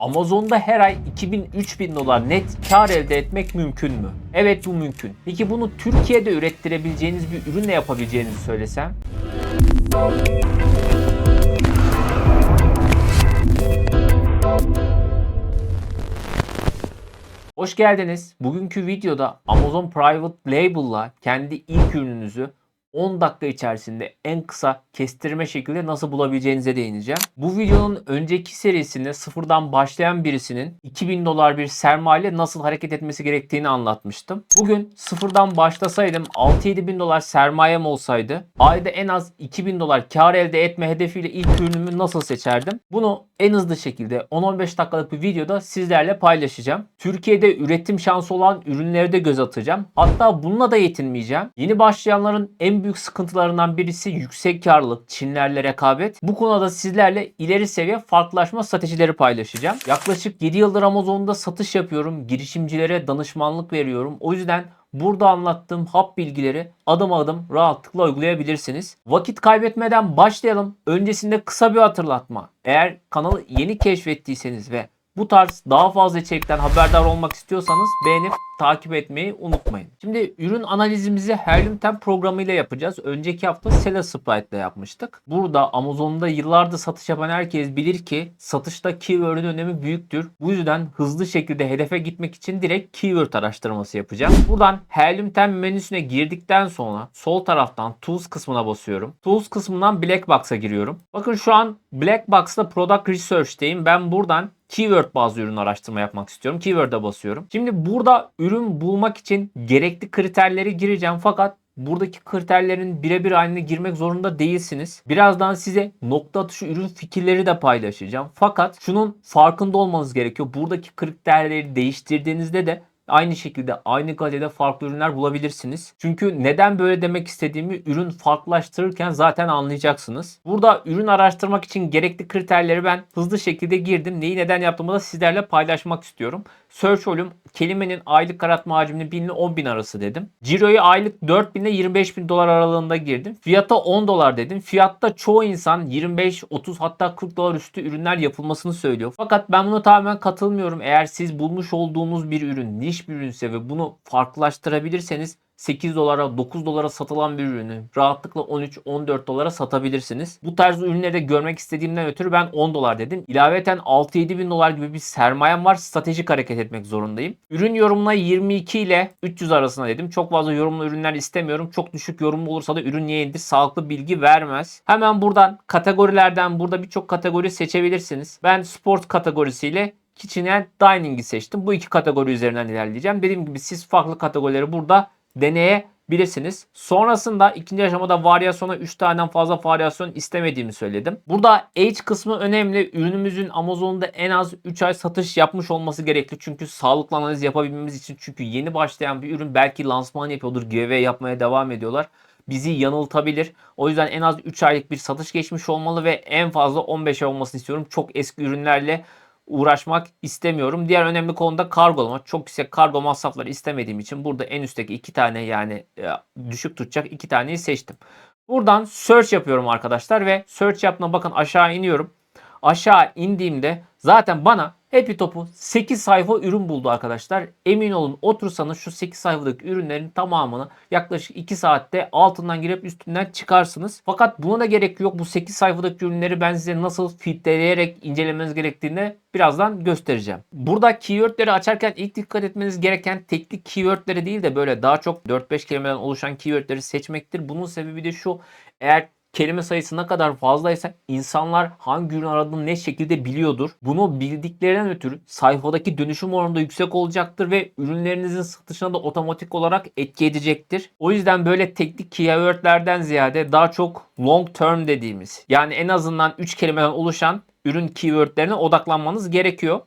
Amazon'da her ay 2000-3000 dolar net kar elde etmek mümkün mü? Evet bu mümkün. Peki bunu Türkiye'de ürettirebileceğiniz bir ürünle yapabileceğinizi söylesem? Hoş geldiniz. Bugünkü videoda Amazon Private Label'la kendi ilk ürününüzü 10 dakika içerisinde en kısa kestirme şekilde nasıl bulabileceğinize değineceğim. Bu videonun önceki serisinde sıfırdan başlayan birisinin 2000 dolar bir sermaye nasıl hareket etmesi gerektiğini anlatmıştım. Bugün sıfırdan başlasaydım 6-7 bin dolar sermayem olsaydı ayda en az 2000 dolar kar elde etme hedefiyle ilk ürünümü nasıl seçerdim? Bunu en hızlı şekilde 10-15 dakikalık bir videoda sizlerle paylaşacağım. Türkiye'de üretim şansı olan ürünleri de göz atacağım. Hatta bununla da yetinmeyeceğim. Yeni başlayanların en büyük sıkıntılarından birisi yüksek karlılık, Çinlerle rekabet. Bu konuda sizlerle ileri seviye farklılaşma stratejileri paylaşacağım. Yaklaşık 7 yıldır Amazon'da satış yapıyorum. Girişimcilere danışmanlık veriyorum. O yüzden Burada anlattığım hap bilgileri adım adım rahatlıkla uygulayabilirsiniz. Vakit kaybetmeden başlayalım. Öncesinde kısa bir hatırlatma. Eğer kanalı yeni keşfettiyseniz ve bu tarz daha fazla içerikten haberdar olmak istiyorsanız beğenip takip etmeyi unutmayın. Şimdi ürün analizimizi Helium 10 programıyla yapacağız. Önceki hafta Seller Sprite ile yapmıştık. Burada Amazon'da yıllardır satış yapan herkes bilir ki satışta keyword'ün önemi büyüktür. Bu yüzden hızlı şekilde hedefe gitmek için direkt keyword araştırması yapacağım. Buradan Helium 10 menüsüne girdikten sonra sol taraftan Tools kısmına basıyorum. Tools kısmından Black Box'a giriyorum. Bakın şu an Black Box'ta Product Research'teyim. Ben buradan keyword bazlı ürün araştırma yapmak istiyorum. Keyword'e basıyorum. Şimdi burada ürün bulmak için gerekli kriterleri gireceğim fakat buradaki kriterlerin birebir haline girmek zorunda değilsiniz. Birazdan size nokta atışı ürün fikirleri de paylaşacağım. Fakat şunun farkında olmanız gerekiyor. Buradaki kriterleri değiştirdiğinizde de aynı şekilde aynı gazetede farklı ürünler bulabilirsiniz. Çünkü neden böyle demek istediğimi ürün farklılaştırırken zaten anlayacaksınız. Burada ürün araştırmak için gerekli kriterleri ben hızlı şekilde girdim. Neyi neden yaptığımı da sizlerle paylaşmak istiyorum. Search volume kelimenin aylık aratma hacmini 1000 ile 10 bin arası dedim. Ciro'yu aylık 4000 ile 25 bin dolar aralığında girdim. Fiyata 10 dolar dedim. Fiyatta çoğu insan 25, 30 hatta 40 dolar üstü ürünler yapılmasını söylüyor. Fakat ben buna tamamen katılmıyorum. Eğer siz bulmuş olduğunuz bir ürün niş bir ürünse ve bunu farklılaştırabilirseniz 8 dolara 9 dolara satılan bir ürünü rahatlıkla 13-14 dolara satabilirsiniz. Bu tarz ürünleri de görmek istediğimden ötürü ben 10 dolar dedim. İlaveten 6-7 bin dolar gibi bir sermayem var. Stratejik hareket etmek zorundayım. Ürün yorumuna 22 ile 300 arasında dedim. Çok fazla yorumlu ürünler istemiyorum. Çok düşük yorumlu olursa da ürün niye indir sağlıklı bilgi vermez. Hemen buradan kategorilerden burada birçok kategori seçebilirsiniz. Ben sport kategorisiyle Kitchen and Dining'i seçtim. Bu iki kategori üzerinden ilerleyeceğim. Dediğim gibi siz farklı kategorileri burada deneyebilirsiniz. Sonrasında ikinci aşamada varyasyona 3 taneden fazla varyasyon istemediğimi söyledim. Burada age kısmı önemli. Ürünümüzün Amazon'da en az 3 ay satış yapmış olması gerekli. Çünkü sağlıklı analiz yapabilmemiz için. Çünkü yeni başlayan bir ürün belki lansman yapıyordur. giveaway yapmaya devam ediyorlar bizi yanıltabilir. O yüzden en az 3 aylık bir satış geçmiş olmalı ve en fazla 15 ay olmasını istiyorum. Çok eski ürünlerle uğraşmak istemiyorum. Diğer önemli konu da kargolama. Çok yüksek kargo masrafları istemediğim için burada en üstteki iki tane yani e, düşük tutacak iki taneyi seçtim. Buradan search yapıyorum arkadaşlar ve search yaptığına bakın aşağı iniyorum. Aşağı indiğimde zaten bana Happy Top'u 8 sayfa ürün buldu arkadaşlar. Emin olun otursanız şu 8 sayfadaki ürünlerin tamamını yaklaşık 2 saatte altından girip üstünden çıkarsınız. Fakat buna da gerek yok. Bu 8 sayfadaki ürünleri ben size nasıl filtreleyerek incelemeniz gerektiğini birazdan göstereceğim. Burada keywordleri açarken ilk dikkat etmeniz gereken teknik keywordleri değil de böyle daha çok 4-5 kelimeden oluşan keywordleri seçmektir. Bunun sebebi de şu. Eğer kelime sayısı ne kadar fazlaysa insanlar hangi ürün aradığını ne şekilde biliyordur. Bunu bildiklerinden ötürü sayfadaki dönüşüm oranı da yüksek olacaktır ve ürünlerinizin satışına da otomatik olarak etki edecektir. O yüzden böyle teknik keywordlerden ziyade daha çok long term dediğimiz yani en azından 3 kelimeden oluşan ürün keywordlerine odaklanmanız gerekiyor.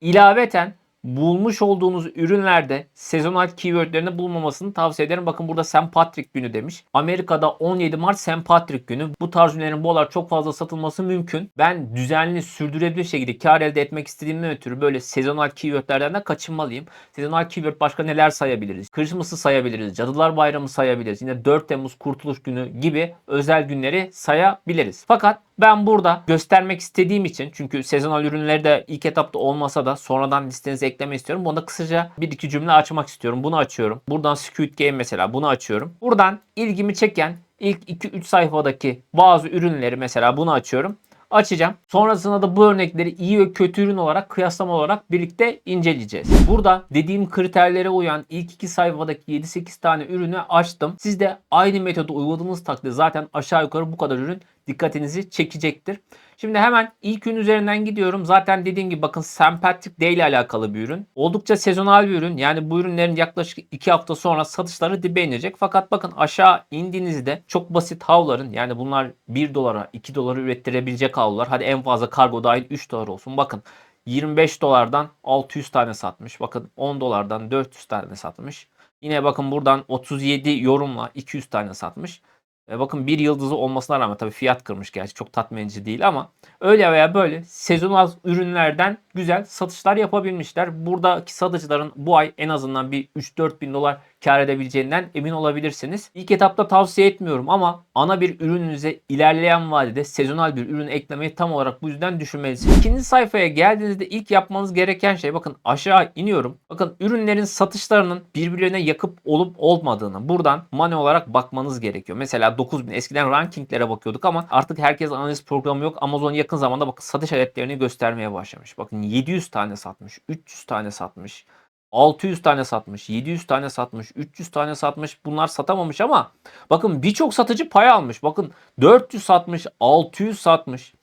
İlaveten bulmuş olduğunuz ürünlerde sezonal keywordlerini bulmamasını tavsiye ederim. Bakın burada St. Patrick günü demiş. Amerika'da 17 Mart St. Patrick günü. Bu tarz ürünlerin bu aralar çok fazla satılması mümkün. Ben düzenli sürdürülebilir şekilde kar elde etmek istediğimden ötürü böyle sezonal keywordlerden de kaçınmalıyım. Sezonal keyword başka neler sayabiliriz? Christmas'ı sayabiliriz. Cadılar Bayramı sayabiliriz. Yine 4 Temmuz Kurtuluş Günü gibi özel günleri sayabiliriz. Fakat ben burada göstermek istediğim için çünkü sezonal ürünleri de ilk etapta olmasa da sonradan listenize eklemek istiyorum. Bunda kısaca bir iki cümle açmak istiyorum. Bunu açıyorum. Buradan Squid Game mesela bunu açıyorum. Buradan ilgimi çeken ilk 2-3 sayfadaki bazı ürünleri mesela bunu açıyorum açacağım. Sonrasında da bu örnekleri iyi ve kötü ürün olarak kıyaslama olarak birlikte inceleyeceğiz. Burada dediğim kriterlere uyan ilk iki sayfadaki 7-8 tane ürünü açtım. Siz de aynı metodu uyguladığınız takdirde zaten aşağı yukarı bu kadar ürün dikkatinizi çekecektir. Şimdi hemen ilk ürün üzerinden gidiyorum. Zaten dediğim gibi bakın St. Patrick Day ile alakalı bir ürün. Oldukça sezonal bir ürün. Yani bu ürünlerin yaklaşık 2 hafta sonra satışları dibe inecek. Fakat bakın aşağı indiğinizde çok basit havların yani bunlar 1 dolara 2 dolara ürettirebilecek havlular. Hadi en fazla kargo dahil 3 dolar olsun. Bakın 25 dolardan 600 tane satmış. Bakın 10 dolardan 400 tane satmış. Yine bakın buradan 37 yorumla 200 tane satmış. E bakın bir yıldızı olmasına rağmen tabii fiyat kırmış gerçi çok tatmin edici değil ama öyle veya böyle sezonal ürünlerden güzel satışlar yapabilmişler. Buradaki satıcıların bu ay en azından bir 3-4 bin dolar kar edebileceğinden emin olabilirsiniz. İlk etapta tavsiye etmiyorum ama ana bir ürününüze ilerleyen vadede sezonal bir ürün eklemeyi tam olarak bu yüzden düşünmelisiniz. İkinci sayfaya geldiğinizde ilk yapmanız gereken şey bakın aşağı iniyorum. Bakın ürünlerin satışlarının birbirlerine yakıp olup olmadığını buradan manuel olarak bakmanız gerekiyor. Mesela 9000 eskiden rankinglere bakıyorduk ama artık herkes analiz programı yok. Amazon yakın zamanda bakın satış adetlerini göstermeye başlamış. Bakın 700 tane satmış, 300 tane satmış. 600 tane satmış, 700 tane satmış, 300 tane satmış. Bunlar satamamış ama bakın birçok satıcı pay almış. Bakın 400 satmış, 600 satmış,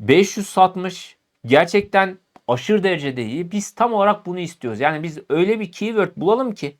500 satmış. Gerçekten aşırı derecede iyi. Biz tam olarak bunu istiyoruz. Yani biz öyle bir keyword bulalım ki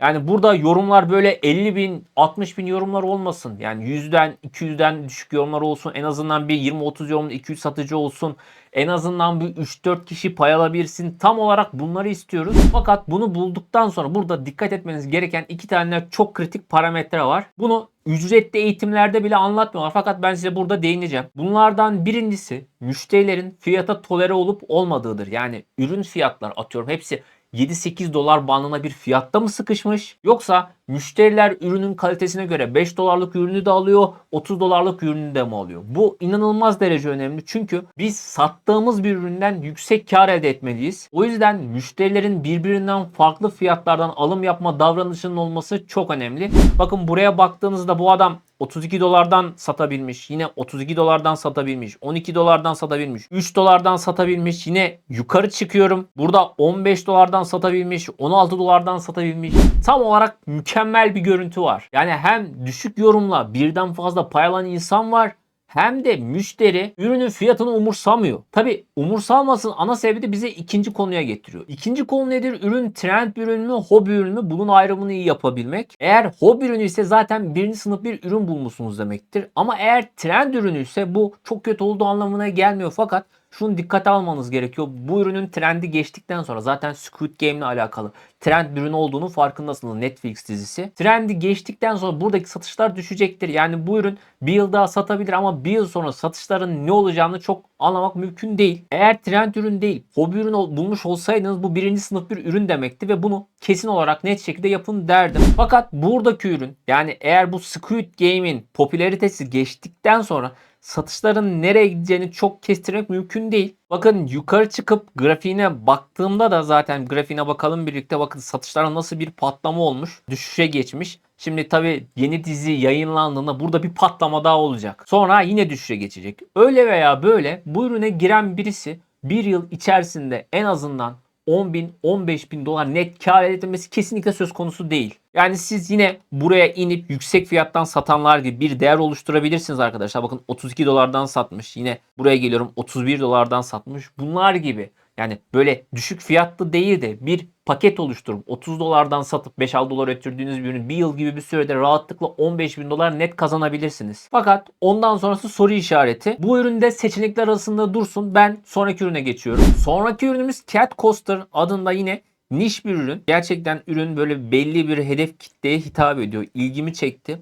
yani burada yorumlar böyle 50 bin, 60 bin yorumlar olmasın. Yani 100'den, 200'den düşük yorumlar olsun. En azından bir 20-30 yorumda 200 satıcı olsun. En azından bir 3-4 kişi pay alabilsin. Tam olarak bunları istiyoruz. Fakat bunu bulduktan sonra burada dikkat etmeniz gereken iki tane çok kritik parametre var. Bunu ücretli eğitimlerde bile anlatmıyorlar. Fakat ben size burada değineceğim. Bunlardan birincisi müşterilerin fiyata tolere olup olmadığıdır. Yani ürün fiyatlar atıyorum hepsi 7-8 dolar bandına bir fiyatta mı sıkışmış? Yoksa müşteriler ürünün kalitesine göre 5 dolarlık ürünü de alıyor, 30 dolarlık ürünü de mi alıyor? Bu inanılmaz derece önemli çünkü biz sattığımız bir üründen yüksek kar elde etmeliyiz. O yüzden müşterilerin birbirinden farklı fiyatlardan alım yapma davranışının olması çok önemli. Bakın buraya baktığınızda bu adam 32 dolardan satabilmiş. Yine 32 dolardan satabilmiş. 12 dolardan satabilmiş. 3 dolardan satabilmiş. Yine yukarı çıkıyorum. Burada 15 dolardan satabilmiş. 16 dolardan satabilmiş. Tam olarak mükemmel bir görüntü var. Yani hem düşük yorumla birden fazla pay insan var hem de müşteri ürünün fiyatını umursamıyor. Tabi umursalmasın ana sebebi de bize ikinci konuya getiriyor. İkinci konu nedir? Ürün trend bir ürün mü, hobi ürün mü? Bunun ayrımını iyi yapabilmek. Eğer hobi ürünü ise zaten birinci sınıf bir ürün bulmuşsunuz demektir. Ama eğer trend ürünü ise bu çok kötü olduğu anlamına gelmiyor fakat şunu dikkate almanız gerekiyor. Bu ürünün trendi geçtikten sonra zaten Squid Game ile alakalı trend bir ürün olduğunu farkındasınız Netflix dizisi. Trendi geçtikten sonra buradaki satışlar düşecektir. Yani bu ürün bir yıl daha satabilir ama bir yıl sonra satışların ne olacağını çok anlamak mümkün değil. Eğer trend ürün değil, hobi ürün bulmuş olsaydınız bu birinci sınıf bir ürün demekti ve bunu kesin olarak net şekilde yapın derdim. Fakat buradaki ürün yani eğer bu Squid Game'in popülaritesi geçtikten sonra satışların nereye gideceğini çok kestirmek mümkün değil. Bakın yukarı çıkıp grafiğine baktığımda da zaten grafiğine bakalım birlikte bakın satışlara nasıl bir patlama olmuş. Düşüşe geçmiş. Şimdi tabi yeni dizi yayınlandığında burada bir patlama daha olacak. Sonra yine düşüşe geçecek. Öyle veya böyle bu ürüne giren birisi bir yıl içerisinde en azından 10 bin 15 bin dolar net kar etmesi kesinlikle söz konusu değil. Yani siz yine buraya inip yüksek fiyattan satanlar gibi bir değer oluşturabilirsiniz arkadaşlar. Bakın 32 dolardan satmış. Yine buraya geliyorum 31 dolardan satmış. Bunlar gibi. Yani böyle düşük fiyatlı değil de bir paket oluşturup 30 dolardan satıp 5-6 dolar ötürdüğünüz bir ürünü bir yıl gibi bir sürede rahatlıkla 15 bin dolar net kazanabilirsiniz. Fakat ondan sonrası soru işareti. Bu üründe seçenekler arasında dursun. Ben sonraki ürüne geçiyorum. Sonraki ürünümüz Cat Coaster adında yine niş bir ürün. Gerçekten ürün böyle belli bir hedef kitleye hitap ediyor. İlgimi çekti.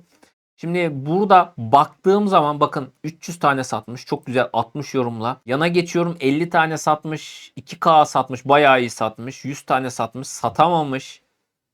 Şimdi burada baktığım zaman bakın 300 tane satmış. Çok güzel 60 yorumla. Yana geçiyorum 50 tane satmış. 2K satmış. Bayağı iyi satmış. 100 tane satmış. Satamamış.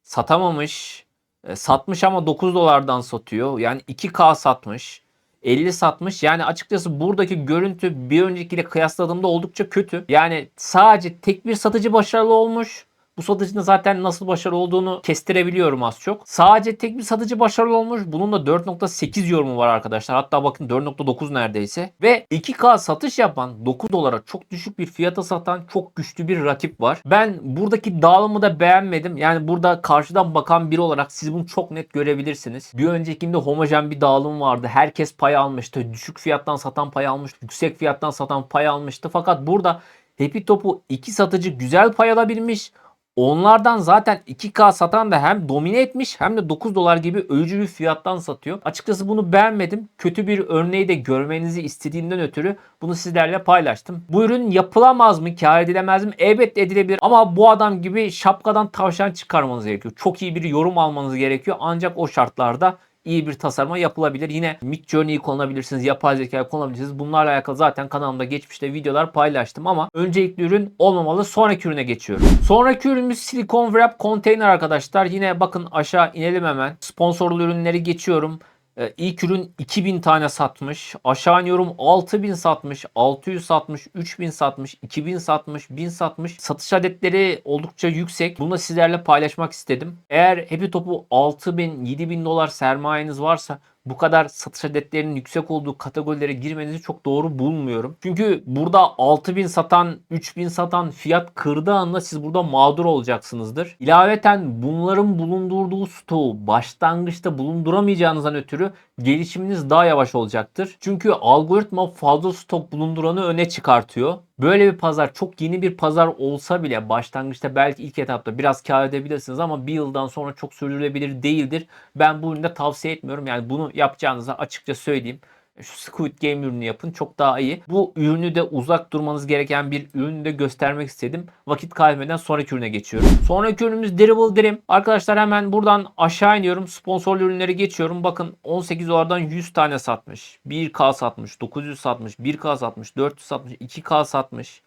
Satamamış. E, satmış ama 9 dolardan satıyor. Yani 2K satmış. 50 satmış. Yani açıkçası buradaki görüntü bir öncekiyle kıyasladığımda oldukça kötü. Yani sadece tek bir satıcı başarılı olmuş. Bu satıcının zaten nasıl başarılı olduğunu kestirebiliyorum az çok. Sadece tek bir satıcı başarılı olmuş. Bunun da 4.8 yorumu var arkadaşlar. Hatta bakın 4.9 neredeyse. Ve 2K satış yapan 9 dolara çok düşük bir fiyata satan çok güçlü bir rakip var. Ben buradaki dağılımı da beğenmedim. Yani burada karşıdan bakan biri olarak siz bunu çok net görebilirsiniz. Bir öncekinde homojen bir dağılım vardı. Herkes pay almıştı. Düşük fiyattan satan pay almıştı. Yüksek fiyattan satan pay almıştı. Fakat burada Happy Top'u iki satıcı güzel pay alabilmiş. Onlardan zaten 2K satan da hem domine etmiş hem de 9 dolar gibi öcü bir fiyattan satıyor. Açıkçası bunu beğenmedim. Kötü bir örneği de görmenizi istediğimden ötürü bunu sizlerle paylaştım. Bu ürün yapılamaz mı? Kar edilemez mi? Elbette edilebilir ama bu adam gibi şapkadan tavşan çıkarmanız gerekiyor. Çok iyi bir yorum almanız gerekiyor. Ancak o şartlarda iyi bir tasarıma yapılabilir. Yine Mid Journey'i kullanabilirsiniz, yapay zeka kullanabilirsiniz. Bunlarla alakalı zaten kanalımda geçmişte videolar paylaştım ama öncelikli ürün olmamalı. Sonraki ürüne geçiyorum. Sonraki ürünümüz Silicon Wrap Container arkadaşlar. Yine bakın aşağı inelim hemen. Sponsorlu ürünleri geçiyorum. Ee, İlk ürün 2000 tane satmış. Aşağı iniyorum 6000 satmış, 600 satmış, 3000 satmış, 2000 satmış, 1000 satmış. Satış adetleri oldukça yüksek. Bunu da sizlerle paylaşmak istedim. Eğer Happy Top'u 6000, 7000 dolar sermayeniz varsa bu kadar satış adetlerinin yüksek olduğu kategorilere girmenizi çok doğru bulmuyorum. Çünkü burada 6000 satan, 3000 satan fiyat kırdığı anda siz burada mağdur olacaksınızdır. İlaveten bunların bulundurduğu stoğu başlangıçta bulunduramayacağınızdan ötürü gelişiminiz daha yavaş olacaktır. Çünkü algoritma fazla stok bulunduranı öne çıkartıyor. Böyle bir pazar çok yeni bir pazar olsa bile başlangıçta belki ilk etapta biraz kar edebilirsiniz ama bir yıldan sonra çok sürdürülebilir değildir. Ben bu üründe tavsiye etmiyorum. Yani bunu yapacağınızı açıkça söyleyeyim Squid Game ürünü yapın çok daha iyi. Bu ürünü de uzak durmanız gereken bir ürünü de göstermek istedim. Vakit kaybetmeden sonraki ürüne geçiyorum. Sonraki ürünümüz Dribble Dream. Arkadaşlar hemen buradan aşağı iniyorum. Sponsorlu ürünleri geçiyorum. Bakın 18 dolardan 100 tane satmış. 1K satmış, 900 satmış, 1K satmış, 400 satmış, 2K satmış.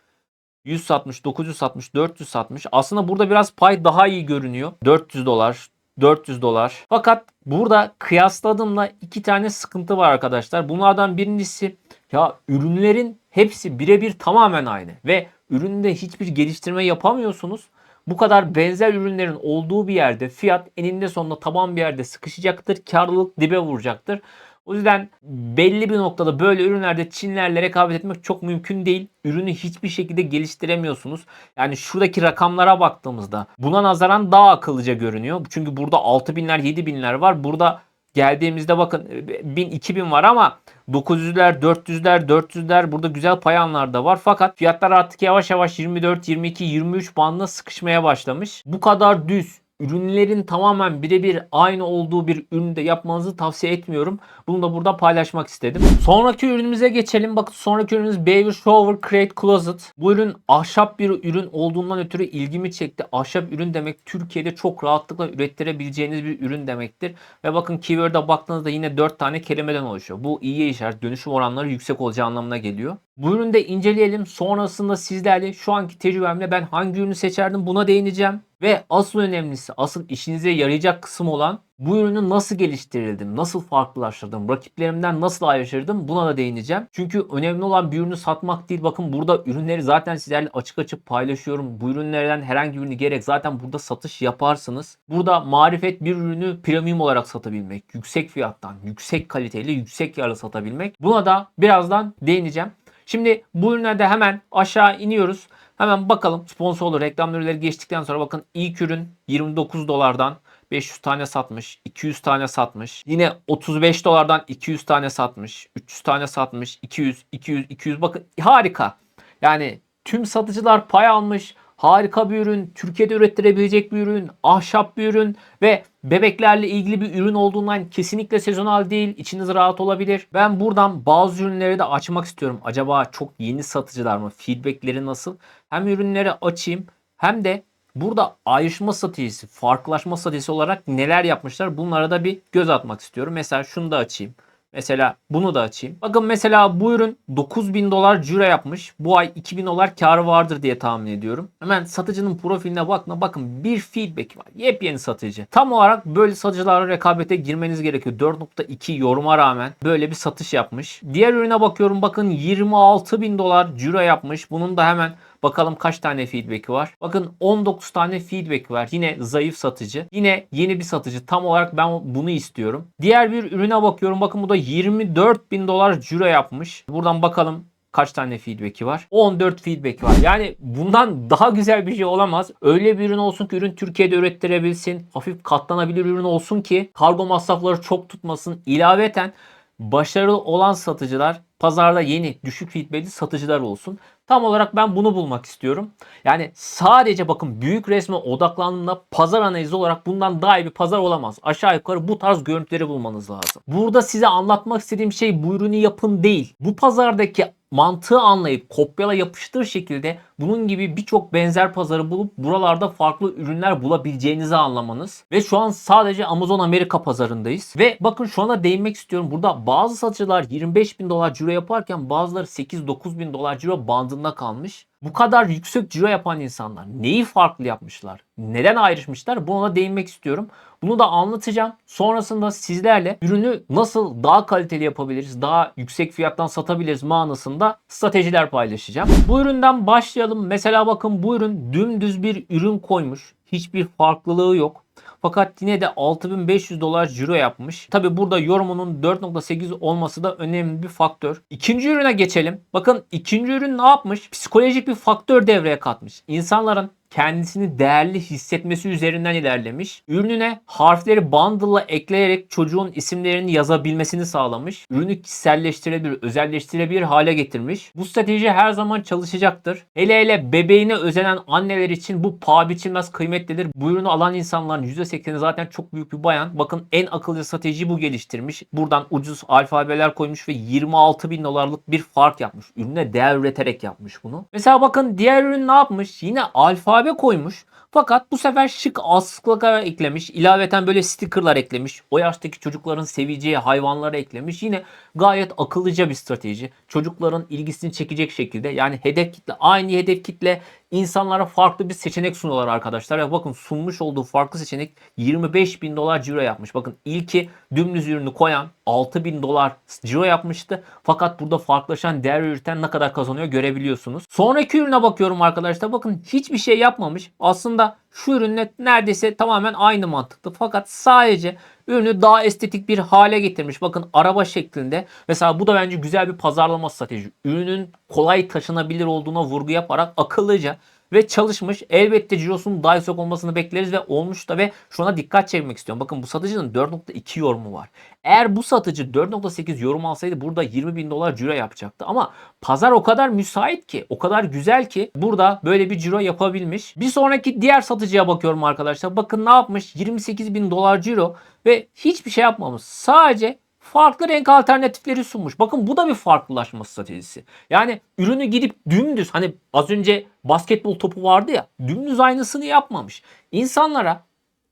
100 satmış, 900 satmış, 400 satmış. Aslında burada biraz pay daha iyi görünüyor. 400 dolar, 400 dolar. Fakat burada kıyasladığımda iki tane sıkıntı var arkadaşlar. Bunlardan birincisi ya ürünlerin hepsi birebir tamamen aynı ve üründe hiçbir geliştirme yapamıyorsunuz. Bu kadar benzer ürünlerin olduğu bir yerde fiyat eninde sonunda taban bir yerde sıkışacaktır. Karlılık dibe vuracaktır. O yüzden belli bir noktada böyle ürünlerde Çinlerle rekabet etmek çok mümkün değil. Ürünü hiçbir şekilde geliştiremiyorsunuz. Yani şuradaki rakamlara baktığımızda buna nazaran daha akıllıca görünüyor. Çünkü burada 6000'ler 7000'ler var. Burada geldiğimizde bakın 1000 2000 var ama 900'ler 400'ler 400'ler burada güzel payanlar da var. Fakat fiyatlar artık yavaş yavaş 24 22 23 bandına sıkışmaya başlamış. Bu kadar düz ürünlerin tamamen birebir aynı olduğu bir üründe yapmanızı tavsiye etmiyorum. Bunu da burada paylaşmak istedim. Sonraki ürünümüze geçelim. Bakın sonraki ürünümüz Baby Shower Crate Closet. Bu ürün ahşap bir ürün olduğundan ötürü ilgimi çekti. Ahşap ürün demek Türkiye'de çok rahatlıkla ürettirebileceğiniz bir ürün demektir. Ve bakın keyword'a baktığınızda yine 4 tane kelimeden oluşuyor. Bu iyiye işaret. Dönüşüm oranları yüksek olacağı anlamına geliyor. Bu ürünü de inceleyelim. Sonrasında sizlerle şu anki tecrübemle ben hangi ürünü seçerdim buna değineceğim. Ve asıl önemlisi, asıl işinize yarayacak kısım olan bu ürünü nasıl geliştirirdim, nasıl farklılaştırdım, rakiplerimden nasıl ayrıştırdım buna da değineceğim. Çünkü önemli olan bir ürünü satmak değil. Bakın burada ürünleri zaten sizlerle açık açık paylaşıyorum. Bu ürünlerden herhangi birini gerek zaten burada satış yaparsınız. Burada marifet bir ürünü premium olarak satabilmek, yüksek fiyattan, yüksek kaliteli, yüksek yarlı satabilmek. Buna da birazdan değineceğim. Şimdi bu ürünlerde hemen aşağı iniyoruz. Hemen bakalım sponsorlu reklam ürünleri geçtikten sonra bakın ilk ürün 29 dolardan 500 tane satmış, 200 tane satmış. Yine 35 dolardan 200 tane satmış, 300 tane satmış, 200, 200, 200 bakın harika. Yani tüm satıcılar pay almış. Harika bir ürün, Türkiye'de ürettirebilecek bir ürün, ahşap bir ürün ve bebeklerle ilgili bir ürün olduğundan kesinlikle sezonal değil. İçiniz rahat olabilir. Ben buradan bazı ürünleri de açmak istiyorum. Acaba çok yeni satıcılar mı? Feedbackleri nasıl? Hem ürünleri açayım hem de burada ayrışma stratejisi, farklılaşma stratejisi olarak neler yapmışlar bunlara da bir göz atmak istiyorum. Mesela şunu da açayım. Mesela bunu da açayım. Bakın mesela bu ürün 9000 dolar ciro yapmış. Bu ay 2000 dolar karı vardır diye tahmin ediyorum. Hemen satıcının profiline bakma. Bakın bir feedback var. Yepyeni satıcı. Tam olarak böyle satıcılarla rekabete girmeniz gerekiyor. 4.2 yoruma rağmen böyle bir satış yapmış. Diğer ürüne bakıyorum. Bakın 26 bin dolar ciro yapmış. Bunun da hemen Bakalım kaç tane feedback'i var. Bakın 19 tane feedback var. Yine zayıf satıcı. Yine yeni bir satıcı. Tam olarak ben bunu istiyorum. Diğer bir ürüne bakıyorum. Bakın bu da 24 bin dolar ciro yapmış. Buradan bakalım kaç tane feedback'i var? 14 feedback'i var. Yani bundan daha güzel bir şey olamaz. Öyle bir ürün olsun ki ürün Türkiye'de ürettirebilsin. Hafif katlanabilir ürün olsun ki kargo masrafları çok tutmasın. İlaveten başarılı olan satıcılar pazarda yeni düşük feedback'li satıcılar olsun. Tam olarak ben bunu bulmak istiyorum. Yani sadece bakın büyük resme odaklandığında pazar analizi olarak bundan daha iyi bir pazar olamaz. Aşağı yukarı bu tarz görüntüleri bulmanız lazım. Burada size anlatmak istediğim şey bu yapın değil. Bu pazardaki mantığı anlayıp kopyala yapıştır şekilde bunun gibi birçok benzer pazarı bulup buralarda farklı ürünler bulabileceğinizi anlamanız. Ve şu an sadece Amazon Amerika pazarındayız. Ve bakın şu anda değinmek istiyorum. Burada bazı satıcılar 25 bin dolar ciro yaparken bazıları 8-9 bin dolar ciro bandında kalmış. Bu kadar yüksek ciro yapan insanlar neyi farklı yapmışlar? Neden ayrışmışlar? Buna değinmek istiyorum. Bunu da anlatacağım. Sonrasında sizlerle ürünü nasıl daha kaliteli yapabiliriz, daha yüksek fiyattan satabiliriz manasında stratejiler paylaşacağım. Bu üründen başlayalım. Mesela bakın bu ürün dümdüz bir ürün koymuş. Hiçbir farklılığı yok. Fakat yine de 6500 dolar ciro yapmış. Tabi burada yorumunun 4.8 olması da önemli bir faktör. İkinci ürüne geçelim. Bakın ikinci ürün ne yapmış? Psikolojik bir faktör devreye katmış. İnsanların kendisini değerli hissetmesi üzerinden ilerlemiş. Ürününe harfleri bundle'la ekleyerek çocuğun isimlerini yazabilmesini sağlamış. Ürünü kişiselleştirebilir, özelleştirebilir hale getirmiş. Bu strateji her zaman çalışacaktır. Hele hele bebeğine özenen anneler için bu paha biçilmez kıymetlidir. Bu ürünü alan insanların %80'i zaten çok büyük bir bayan. Bakın en akıllı strateji bu geliştirmiş. Buradan ucuz alfabeler koymuş ve 26 bin dolarlık bir fark yapmış. Ürüne değer üreterek yapmış bunu. Mesela bakın diğer ürün ne yapmış? Yine alfabe koymuş. Fakat bu sefer şık askılar eklemiş. İlaveten böyle stickerlar eklemiş. O yaştaki çocukların seveceği hayvanları eklemiş. Yine gayet akıllıca bir strateji. Çocukların ilgisini çekecek şekilde. Yani hedef kitle aynı hedef kitle insanlara farklı bir seçenek sunuyorlar arkadaşlar. Ya bakın sunmuş olduğu farklı seçenek 25 bin dolar ciro yapmış. Bakın ilki dümdüz ürünü koyan 6 bin dolar ciro yapmıştı. Fakat burada farklılaşan değer üreten ne kadar kazanıyor görebiliyorsunuz. Sonraki ürüne bakıyorum arkadaşlar. Bakın hiçbir şey yapmamış. Aslında şu ürünle neredeyse tamamen aynı mantıklı. Fakat sadece ürünü daha estetik bir hale getirmiş. Bakın araba şeklinde. Mesela bu da bence güzel bir pazarlama strateji. Ürünün kolay taşınabilir olduğuna vurgu yaparak akıllıca ve çalışmış. Elbette cirosunun daha yüksek olmasını bekleriz ve olmuş da ve şuna dikkat çekmek istiyorum. Bakın bu satıcının 4.2 yorumu var. Eğer bu satıcı 4.8 yorum alsaydı burada 20 bin dolar ciro yapacaktı. Ama pazar o kadar müsait ki, o kadar güzel ki burada böyle bir ciro yapabilmiş. Bir sonraki diğer satıcıya bakıyorum arkadaşlar. Bakın ne yapmış? 28 bin dolar ciro ve hiçbir şey yapmamış. Sadece farklı renk alternatifleri sunmuş. Bakın bu da bir farklılaşma stratejisi. Yani ürünü gidip dümdüz hani az önce basketbol topu vardı ya dümdüz aynısını yapmamış. İnsanlara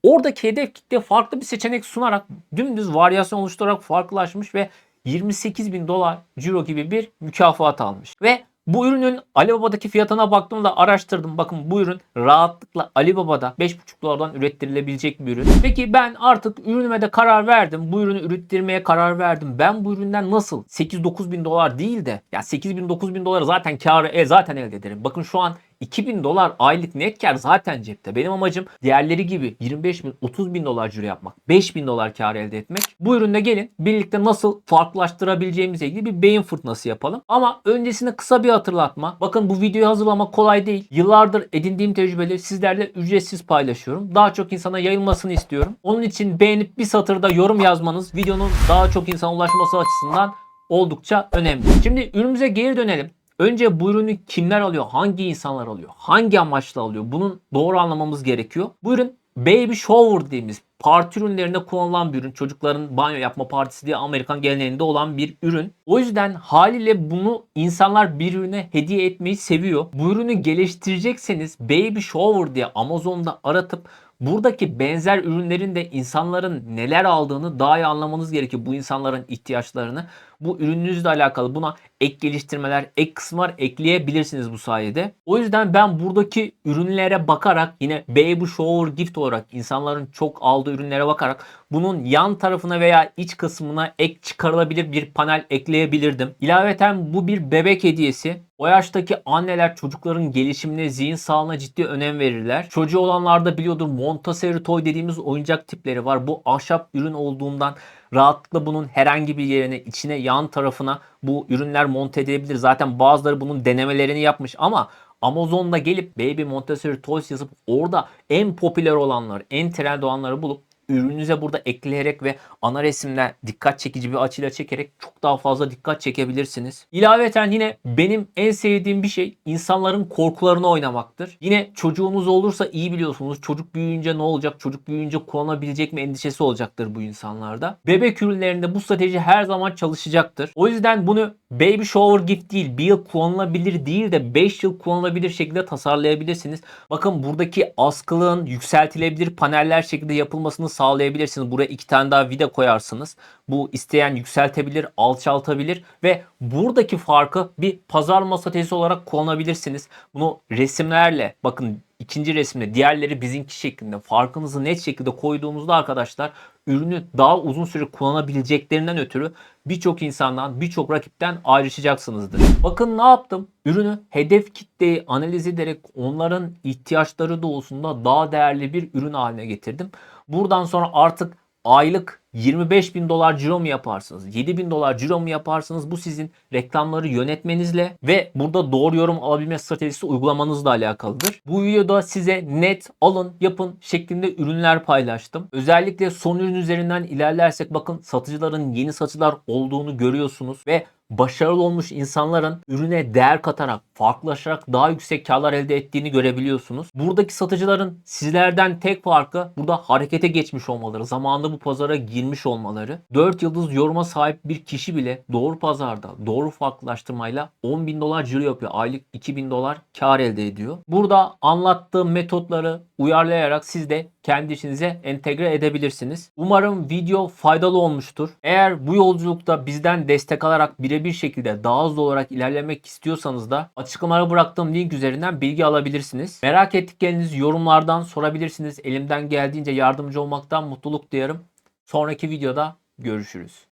oradaki hedef kitle farklı bir seçenek sunarak dümdüz varyasyon oluşturarak farklılaşmış ve 28 bin dolar ciro gibi bir mükafat almış. Ve bu ürünün Alibaba'daki fiyatına baktığımda araştırdım. Bakın bu ürün rahatlıkla Alibaba'da 5,5 dolardan ürettirilebilecek bir ürün. Peki ben artık ürünüme de karar verdim. Bu ürünü ürettirmeye karar verdim. Ben bu üründen nasıl 8-9 bin dolar değil de ya 8 bin 9 bin doları zaten karı e, zaten elde ederim. Bakın şu an 2000 dolar aylık net kar zaten cepte. Benim amacım diğerleri gibi 25 bin 30 bin dolar ciro yapmak. 5 bin dolar kar elde etmek. Bu üründe gelin birlikte nasıl farklılaştırabileceğimizle ilgili bir beyin fırtınası yapalım. Ama öncesinde kısa bir hatırlatma. Bakın bu videoyu hazırlamak kolay değil. Yıllardır edindiğim tecrübeleri sizlerle ücretsiz paylaşıyorum. Daha çok insana yayılmasını istiyorum. Onun için beğenip bir satırda yorum yazmanız videonun daha çok insana ulaşması açısından oldukça önemli. Şimdi ürünümüze geri dönelim. Önce bu ürünü kimler alıyor? Hangi insanlar alıyor? Hangi amaçla alıyor? Bunun doğru anlamamız gerekiyor. Bu ürün baby shower dediğimiz parti ürünlerinde kullanılan bir ürün. Çocukların banyo yapma partisi diye Amerikan geleneğinde olan bir ürün. O yüzden haliyle bunu insanlar birbirine hediye etmeyi seviyor. Bu ürünü geliştirecekseniz baby shower diye Amazon'da aratıp buradaki benzer ürünlerin de insanların neler aldığını daha iyi anlamanız gerekiyor. Bu insanların ihtiyaçlarını. Bu ürününüzle alakalı buna ek geliştirmeler, ek kısımlar ekleyebilirsiniz bu sayede. O yüzden ben buradaki ürünlere bakarak yine Baby Shower Gift olarak insanların çok aldığı ürünlere bakarak bunun yan tarafına veya iç kısmına ek çıkarılabilir bir panel ekleyebilirdim. İlaveten bu bir bebek hediyesi. O yaştaki anneler çocukların gelişimine, zihin sağlığına ciddi önem verirler. Çocuğu olanlarda biliyordur Montessori toy dediğimiz oyuncak tipleri var. Bu ahşap ürün olduğundan rahatlıkla bunun herhangi bir yerine, içine, yan tarafına bu ürünler monte edilebilir. Zaten bazıları bunun denemelerini yapmış ama Amazon'da gelip Baby Montessori Toys yazıp orada en popüler olanları, en trend olanları bulup ürününüze burada ekleyerek ve ana resimle dikkat çekici bir açıyla çekerek çok daha fazla dikkat çekebilirsiniz. İlaveten yine benim en sevdiğim bir şey insanların korkularını oynamaktır. Yine çocuğunuz olursa iyi biliyorsunuz çocuk büyüyünce ne olacak, çocuk büyüyünce kullanabilecek mi endişesi olacaktır bu insanlarda. Bebek ürünlerinde bu strateji her zaman çalışacaktır. O yüzden bunu baby shower gift değil, bir yıl kullanılabilir değil de 5 yıl kullanılabilir şekilde tasarlayabilirsiniz. Bakın buradaki askılığın yükseltilebilir paneller şekilde yapılmasını sağlayabilirsiniz. Buraya iki tane daha vida koyarsınız. Bu isteyen yükseltebilir, alçaltabilir ve buradaki farkı bir pazarlama stratejisi olarak kullanabilirsiniz. Bunu resimlerle bakın ikinci resimde diğerleri bizimki şeklinde farkınızı net şekilde koyduğumuzda arkadaşlar ürünü daha uzun süre kullanabileceklerinden ötürü birçok insandan, birçok rakipten ayrışacaksınızdır. Bakın ne yaptım? Ürünü hedef kitleyi analiz ederek onların ihtiyaçları doğusunda daha değerli bir ürün haline getirdim. Buradan sonra artık aylık 25 bin dolar ciro mu yaparsınız? 7 bin dolar ciro mu yaparsınız? Bu sizin reklamları yönetmenizle ve burada doğru yorum alabilme stratejisi uygulamanızla alakalıdır. Bu videoda size net alın yapın şeklinde ürünler paylaştım. Özellikle son ürün üzerinden ilerlersek bakın satıcıların yeni satıcılar olduğunu görüyorsunuz ve başarılı olmuş insanların ürüne değer katarak, farklılaşarak daha yüksek karlar elde ettiğini görebiliyorsunuz. Buradaki satıcıların sizlerden tek farkı burada harekete geçmiş olmaları, zamanında bu pazara girmiş olmaları. 4 yıldız yoruma sahip bir kişi bile doğru pazarda, doğru farklılaştırmayla 10 bin dolar ciro yapıyor. Aylık 2000 dolar kar elde ediyor. Burada anlattığım metotları uyarlayarak siz de kendi işinize entegre edebilirsiniz. Umarım video faydalı olmuştur. Eğer bu yolculukta bizden destek alarak birebir şekilde daha hızlı olarak ilerlemek istiyorsanız da açıklamaya bıraktığım link üzerinden bilgi alabilirsiniz. Merak ettiklerinizi yorumlardan sorabilirsiniz. Elimden geldiğince yardımcı olmaktan mutluluk duyarım. Sonraki videoda görüşürüz.